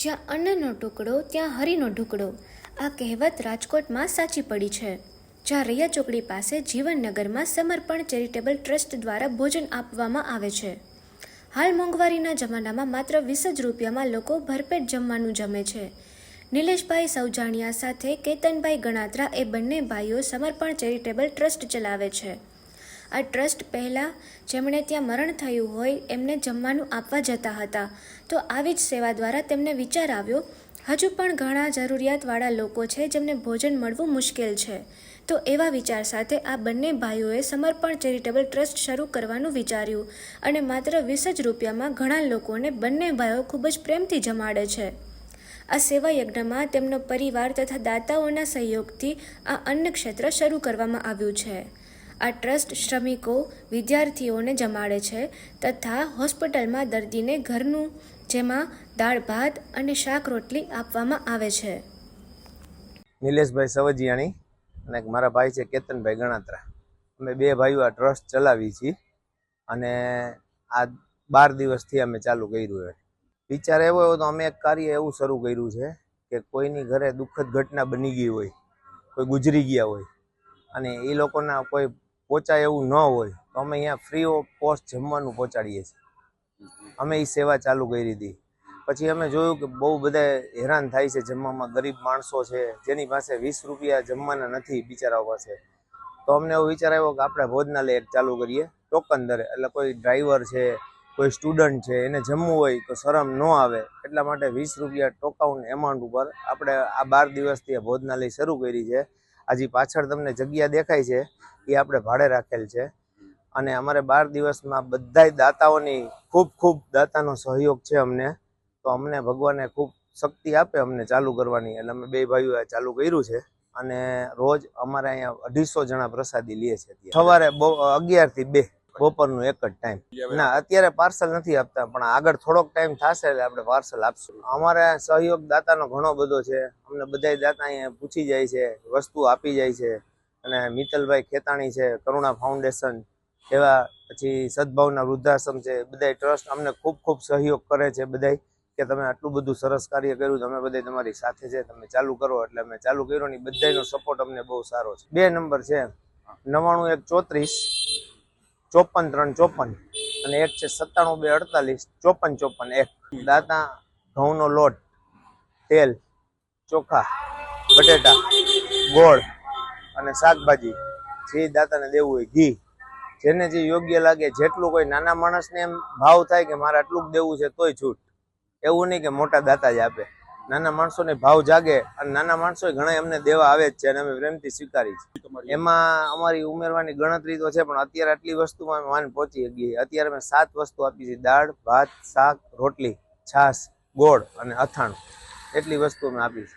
જ્યાં અન્નનો ટુકડો, ત્યાં હરીનો ઢુકડો. આ કહેવત રાજકોટમાં સાચી પડી છે. જ્યાં રૈયા ચોકડી પાસે જીવનનગરમાં સમર્પણ ચેરિટેબલ ટ્રસ્ટ દ્વારા ભોજન આપવામાં આવે છે. હાલ મોંઘવારીના જમાનામાં માત્ર વીસ જ રૂપિયામાં લોકો ભરપેટ જમવાનું જમે છે. નિલેશભાઈ સૌજાણિયા સાથે કેતનભાઈ ગણાત્રા એ બંને ભાઈઓ સમર્પણ ચેરિટેબલ ટ્રસ્ટ ચલાવે છે. આ ટ્રસ્ટ પહેલાં જેમણે ત્યાં મરણ થયું હોય, એમને જમવાનું આપવા જતા હતા. તો આવી જ સેવા દ્વારા તેમને વિચાર આવ્યો, હજુ પણ ઘણા જરૂરિયાતવાળા લોકો છે જેમને ભોજન મળવું મુશ્કેલ છે. તો એવા વિચાર સાથે આ બંને ભાઈઓએ સમર્પણ ચેરિટેબલ ટ્રસ્ટ શરૂ કરવાનું વિચાર્યું અને માત્ર વીસ જ રૂપિયામાં ઘણા લોકોને બંને ભાઈઓ ખૂબ જ પ્રેમથી જમાડે છે. આ સેવા યજ્ઞમાં તેમનો પરિવાર તથા દાતાઓના સહયોગથી આ અન્ન ક્ષેત્ર શરૂ કરવામાં આવ્યું છે. આ ટ્રસ્ટ શ્રમિકો, વિદ્યાર્થીઓને જમાડે છે તથા હોસ્પિટલમાં દર્દીને ઘરનું, જેમાં દાળ, ભાત અને શાક રોટલી આપવામાં આવે છે. નિલેશભાઈ સવજીયાણી અને મારા ભાઈ છે કેતનભાઈ ગણાત્રા. અમે બે ભાઈઓ આ ટ્રસ્ટ ચલાવી છીએ અને આ બાર દિવસથી અમે ચાલુ કર્યું છે વિચાર એવો એવો તો અમે એક કાર્ય એવું શરૂ કર્યું છે કે કોઈની ઘરે દુઃખદ ઘટના બની ગઈ હોય, કોઈ ગુજરી ગયા હોય અને એ લોકોના કોઈ પહોંચાય એવું ન હોય, તો અમે અહીંયા ફ્રી ઓફ કોસ્ટ જમવાનું પહોંચાડીએ છીએ. અમે એ સેવા ચાલુ કરી હતી પછી અમે જોયું કે બહુ બધા હેરાન થાય છે જમવામાં, ગરીબ માણસો છે, જેની પાસે વીસ રૂપિયા જમવાના નથી બિચારાઓ પાસે. તો અમને એવો વિચાર આવ્યો કે આપણે ભોજનાલય એક ચાલુ કરીએ. ટોકન દરે, એટલે કોઈ ડ્રાઈવર છે, કોઈ સ્ટુડન્ટ છે, એને જમવું હોય તો શરમ ન આવે. એટલા માટે વીસ રૂપિયા ટોકાઉન એમાઉન્ટ ઉપર આપણે આ બાર દિવસથી આ ભોજનાલય શરૂ કરી છે. હજી પાછળ તમને જગ્યા દેખાય છે, એ આપણે ભાડે રાખેલ છે. અને અમારે બાર દિવસમાં બધાય દાતાઓની ખૂબ ખૂબ દાતાનો સહયોગ છે અમને. તો અમને ભગવાને ખૂબ શક્તિ આપે અમને ચાલુ કરવાની. એટલે અમે બે ભાઈઓ ચાલુ કર્યું છે. અને રોજ અમારે અહીંયા અઢીસો જણા પ્રસાદી લે છે સવારે બહુ અગિયારથી બે. બપોરનું એક જ ટાઈમ ના, અત્યારે પાર્સલ નથી આપતા, પણ આગળ થોડોક ટાઈમ થશે એટલે આપણે પાર્સલ આપશું. અમારે સહયોગ દાતાનો ઘણો બધો છે. અમને બધાય દાતા અહીંયા પૂછી જાય છે, વસ્તુ આપી જાય છે. અને મિત્તલભાઈ ખેતાણી છે, કરુણા ફાઉન્ડેશન એવા પછી સદભાવના વૃદ્ધાશ્રમ છે. બધાય ટ્રસ્ટ અમને ખૂબ ખૂબ સહયોગ કરે છે બધાય કે તમે આટલું બધું સરસ કાર્ય કર્યું, તમે બધા તમારી સાથે છે, તમે ચાલુ કરો એટલે અમે ચાલુ કર્યો ને બધાનો સપોર્ટ અમને બહુ સારો છે. બે નંબર છે નવાણું એક ચોત્રીસ ચોપન, ત્રણ ચોપન. અને એક છે સત્તાણું, બે અડતાલીસ, ચોપન ચોપન, એક. દાતા, ઘઉંનો લોટ, તેલ, ચોખા, બટેટા, ગોળ અને શાકભાજી. જે દાતાને દેવું હોય ઘી. જેને જે યોગ્ય લાગે, જેટલું કોઈ નાના માણસને એમ ભાવ થાય કે મારે આટલું જ દેવું છે તોય છૂટ. એવું નહીં કે મોટા દાતા જ આપે. નાના માણસોને ભાવ જાગે અને નાના માણસો ઘણા એમને દેવા આવે જ છે અને અમે પ્રેમથી સ્વીકારી છે એમાં અમારી ઉમેરવાની ગણતરી તો છે પણ અત્યારે આટલી વસ્તુમાં અમે માન પહોંચી ગઈ અત્યારે અમે સાત વસ્તુ આપી છે. દાળ ભાત શાક રોટલી છાશ ગોળ અને અથાણું. એટલી વસ્તુ અમે આપી છે.